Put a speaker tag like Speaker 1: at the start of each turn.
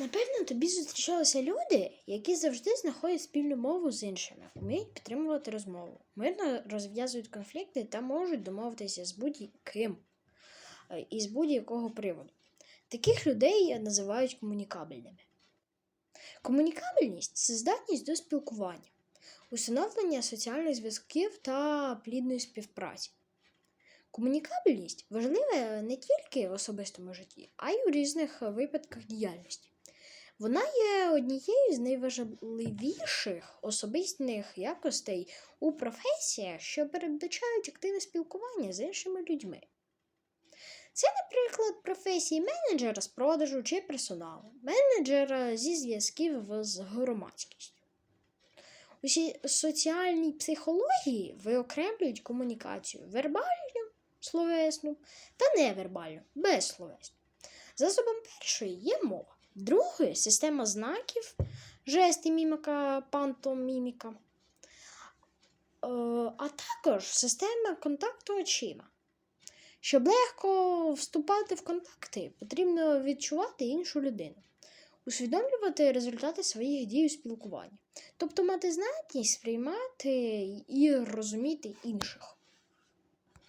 Speaker 1: Напевно, тобі зустрічалися люди, які завжди знаходять спільну мову з іншими, вміють підтримувати розмову, мирно розв'язують конфлікти та можуть домовитися з будь-ким е, і з будь-якого приводу. Таких людей називають комунікабельними. Комунікабельність це здатність до спілкування, усиновлення соціальних зв'язків та плідної співпраці. Комунікабельність важлива не тільки в особистому житті, а й у різних випадках діяльності. Вона є однією з найважливіших особистих якостей у професіях, що передбачають активне спілкування з іншими людьми. Це, наприклад, професії менеджера з продажу чи персоналу, менеджера зі зв'язків з громадськістю. У соціальній психології виокремлюють комунікацію вербальну, словесну та невербальну, безсловесну. Засобом першої є мова, другої система знаків, жести, міміка, пантоміміка, е, а також система контакту очима. Щоб легко вступати в контакти, потрібно відчувати іншу людину, усвідомлювати результати своїх дій у спілкуванні, тобто мати здатність сприймати і розуміти інших.